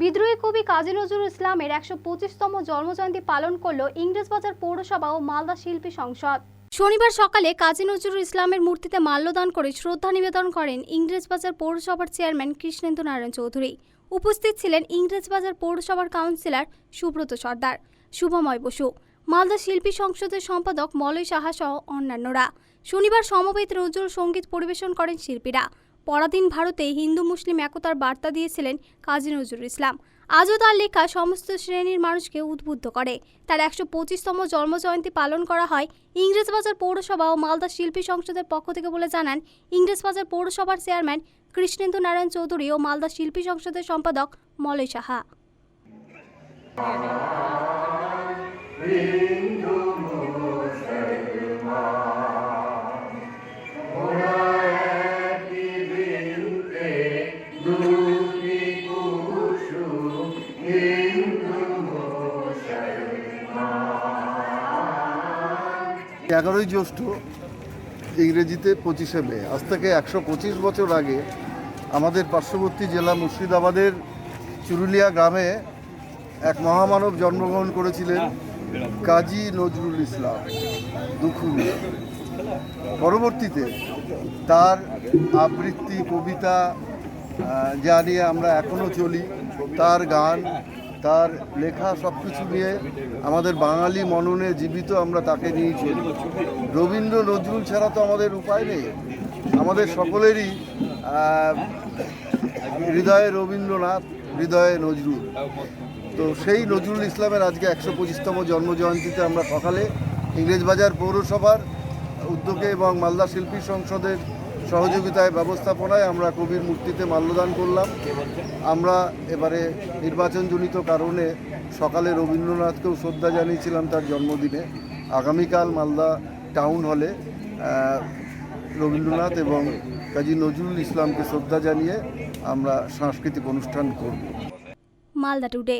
বিদ্রোহী কবি কাজী নজরুল ইসলামের একশো পঁচিশতম জন্মজয়ন্তী পালন করল ইংরেজবাজার পৌরসভা ও মালদা শিল্পী সংসদ। শনিবার সকালে কাজী নজরুল ইসলামের মূর্তিতে মাল্যদান করে শ্রদ্ধা নিবেদন করেন ইংরেজবাজার পৌরসভার চেয়ারম্যান কৃষ্ণেন্দু নারায়ণ চৌধুরী। উপস্থিত ছিলেন ইংরেজবাজার পৌরসভার কাউন্সিলর সুব্রত সর্দার, শুভময় বসু, মালদা শিল্পী সংসদের সম্পাদক মলয় সাহা সহ অন্যান্যরা। শনিবার সমবেত নজরুল সংগীত পরিবেশন করেন শিল্পীরা। পরাধীন ভারতে হিন্দু মুসলিম একতার বার্তা দিয়েছিলেন কাজী নজরুল ইসলাম। আজও তার লেখা সমস্ত শ্রেণির মানুষকে উদ্বুদ্ধ করে। তার একশো পঁচিশতম জন্মজয়ন্তী পালন করা হয় ইংরেজবাজার পৌরসভা ও মালদা শিল্পী সংসদের পক্ষ থেকে বলে জানান, ইংরেজবাজার পৌরসভার চেয়ারম্যান কৃষ্ণেন্দু নারায়ণ চৌধুরী ও মালদা শিল্পী সংসদের সম্পাদক মলয় সাহা। এগারোই জ্যৈষ্ঠ, ইংরেজিতে পঁচিশে মে। আজ থেকে একশো পঁচিশ বছর আগে আমাদের পার্শ্ববর্তী জেলা মুর্শিদাবাদের চুরুলিয়া গ্রামে এক মহামানব জন্মগ্রহণ করেছিলেন কাজী নজরুল ইসলাম দুখুনি পরবর্তীতে তার আবৃত্তি, কবিতা যা নিয়ে আমরা এখনও চলি, তার গান তার লেখা সব কিছু নিয়ে আমাদের বাঙালি মননে জীবিত আমরা তাকে নিয়েই চলি। রবীন্দ্র নজরুল ছাড়া তো আমাদের উপায় নেই। আমাদের সকলেরই হৃদয়ে রবীন্দ্রনাথ, হৃদয়ে নজরুল। তো সেই নজরুল ইসলামের আজকে একশো পঁচিশতম জন্মজয়ন্তীতে আমরা সকালে ইংরেজবাজার পৌরসভার উদ্যোগে এবং মালদা শিল্পী সংসদের সহযোগিতায় ব্যবস্থাপনায় আমরা কবির মূর্তিতে মাল্যদান করলাম। আমরা এবারে নির্বাচনজনিত কারণে সকালে রবীন্দ্রনাথকেও শ্রদ্ধা জানিয়েছিলাম তার জন্মদিনে। আগামীকাল মালদা টাউন হলে রবীন্দ্রনাথ এবং কাজী নজরুল ইসলামকে শ্রদ্ধা জানিয়ে আমরা সাংস্কৃতিক অনুষ্ঠান করব। মালদা টুডে।